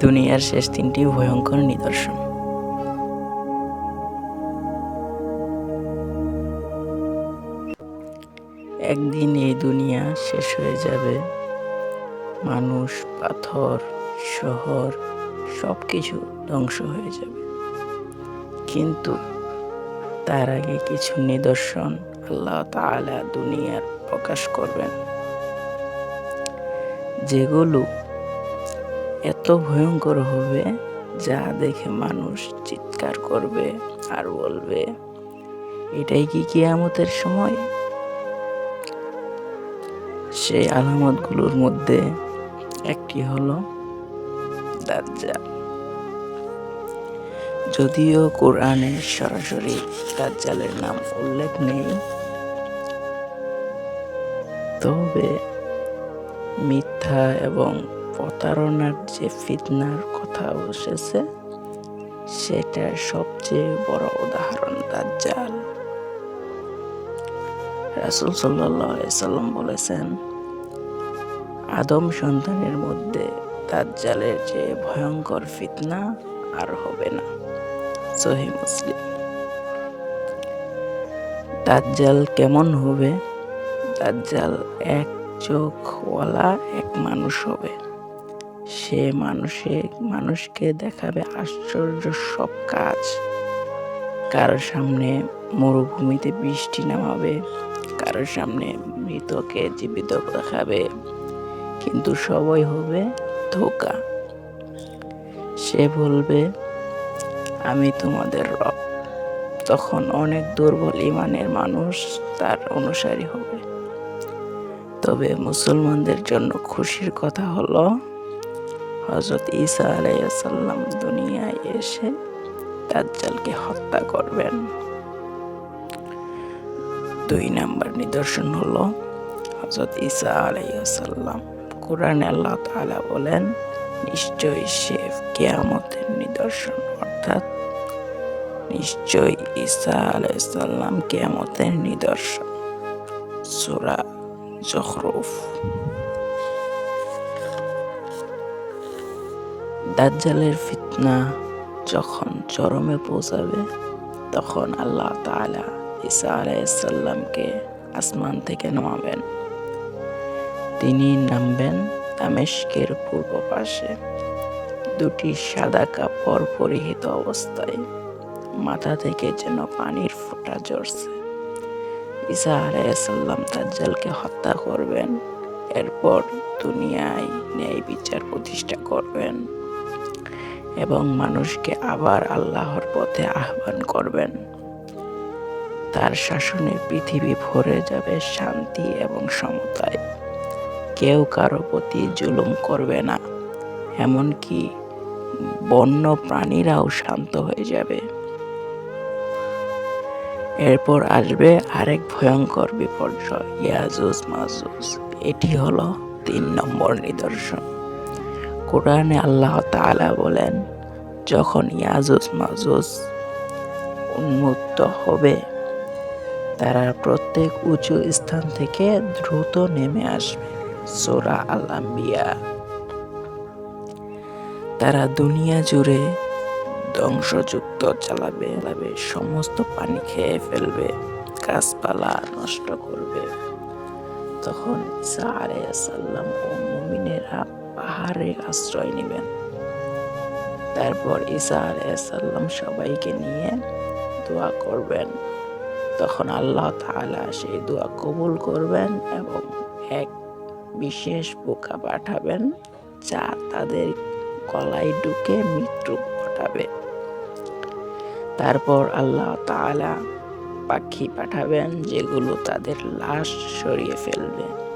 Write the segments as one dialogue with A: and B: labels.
A: দুনিয়ার শেষ তিনটি ভয়ঙ্কর নিদর্শন। একদিন এই দুনিয়া শেষ হয়ে যাবে। মানুষ, পাথর, শহর সব কিছু ধ্বংস হয়ে যাবে। কিন্তু তার আগে কিছু নিদর্শন আল্লাহ তাআলা দুনিয়ার প্রকাশ করবেন। যেগুলো এত ভয়ঙ্কর হবে যা দেখে মানুষ চিৎকার করবে আর বলবে, এটাই কি কিয়ামতের সময়? সেই আলামতগুলোর মধ্যে একটি হলো দাজ্জাল। যদিও কোরআনে সরাসরি দাজ্জালের নাম উল্লেখ নেই, তবে মিথ্যা এবং প্রতারণার যে ফিতনার কথা বসেছে সেটার সবচেয়ে বড় উদাহরণ দাজ্জাল। রাসুল সাল্লাম বলেছেন, আদম সন্তানের মধ্যে দাজ্জালের যে ভয়ঙ্কর ফিতনা আর হবে না। সহি মুসলিম। দাজ্জাল কেমন হবে? দাজ্জাল এক চোখওয়ালা এক মানুষ হবে। সে মানুষে, মানুষকে দেখাবে আশ্চর্য সব কাজ। কারোর সামনে মরুভূমিতে বৃষ্টি নামাবে, কারোর সামনে মৃতকে জীবিত দেখাবে কিন্তু সবই হবে ধোকা। সে বলবে, আমি তোমাদের রব। তখন অনেক দুর্বল ইমানের মানুষ তার অনুসারী হবে। তবে মুসলমানদের জন্য খুশির কথা হলো হজরত ঈসা আলাইসাল্লাম দুনিয়ায় এসে দাজ্জালকে হত্যা করবেন। দুই নাম্বার নিদর্শন হলো হজরত ঈসা আলাইসাল্লাম কোরআনে আল্লাহ তাআলা বলেন, নিশ্চয়ই সে কেয়ামতের নিদর্শন, অর্থাৎ নিশ্চয়ই ঈসা আলাইসাল্লাম কেয়ামতের নিদর্শন। সুরা জখরুফ। দাজ্জালের ফিতনা যখন চরমে পৌঁছাবে, তখন আল্লাহ তাআলা ঈসা আলাইসাল্লামকে আসমান থেকে নামাবেন। তিনি নামবেন দামেশকের পূর্ব পাশে। দুটি সাদা কাপড় পরিহিত অবস্থায় মাথা থেকে যেন পানির ফোঁটা ঝরছে। ঈসা আলাইসাল্লাম দাজ্জালকে হত্যা করবেন, এরপর দুনিয়ায় ন্যায় বিচার প্রতিষ্ঠা করবেন। এবং মানুষকে আবার আল্লাহর পথে আহ্বান করবেন। তার শাসনে পৃথিবী ভরে যাবে শান্তি এবং সমতায়। কেউ কারও প্রতি জুলুম করবে না, এমনকি বন্য প্রাণীরাও শান্ত হয়ে যাবে। এরপর আসবে আরেক ভয়ঙ্কর বিপর্যয় ইয়াজুজ মাজুজ এটি হলো তিন নম্বর নিদর্শন। কোরআনে আল্লাহ তাআলা বলেন, যখন ইয়াজুজ মাজুজ উন্মুক্ত হবে, তারা প্রত্যেক উঁচু স্থান থেকে দ্রুত নেমে আসবে। সোরা আল আম্বিয়া তারা দুনিয়া জুড়ে ধ্বংসযুক্ত চালাবে চালাবে, সমস্ত পানি খেয়ে ফেলবে, গাছপালা নষ্ট করবে। তখন ঈসা আলাইসাল্লাম ও মুমিনেরা পাহাড়ে আশ্রয় নেবেন। তারপর ঈসা আলাইসাল্লাম সবাইকে নিয়ে দোয়া করবেন। তখন আল্লাহ তাআলা সেই দোয়া কবুল করবেন এবং এক বিশেষ পোকা পাঠাবেন যা তাদের গলায় ঢুকে মৃত্যু ঘটাবে। তারপর আল্লাহ তাআলা পাখি পাঠাবেন যেগুলো তাদের লাশ সরিয়ে ফেলবে।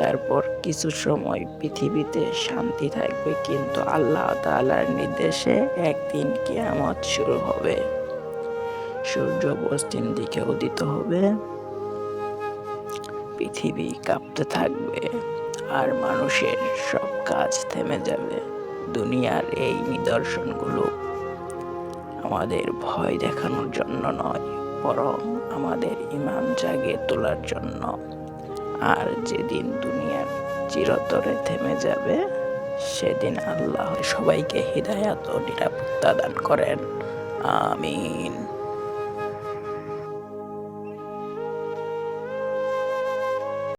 A: তারপর কিছু সময় পৃথিবীতে শান্তি থাকবে, কিন্তু আল্লাহ তালার নির্দেশে একদিন কিয়ামত শুরু হবে। সূর্য পশ্চিম দিকে উদিত হবে। পৃথিবী কাঁপতে থাকবে আর মানুষের সব কাজ থেমে যাবে। দুনিয়ার এই নিদর্শনগুলো আমাদের ভয় দেখানোর জন্য নয়, বরং আমাদের ইমান জাগে তোলার জন্য। আর যেদিন দুনিয়ার চিরতরে থেমে যাবে, সেদিন আল্লাহ সবাইকে হৃদায়াত ও নিরাপত্তা দান করেন। আমিন।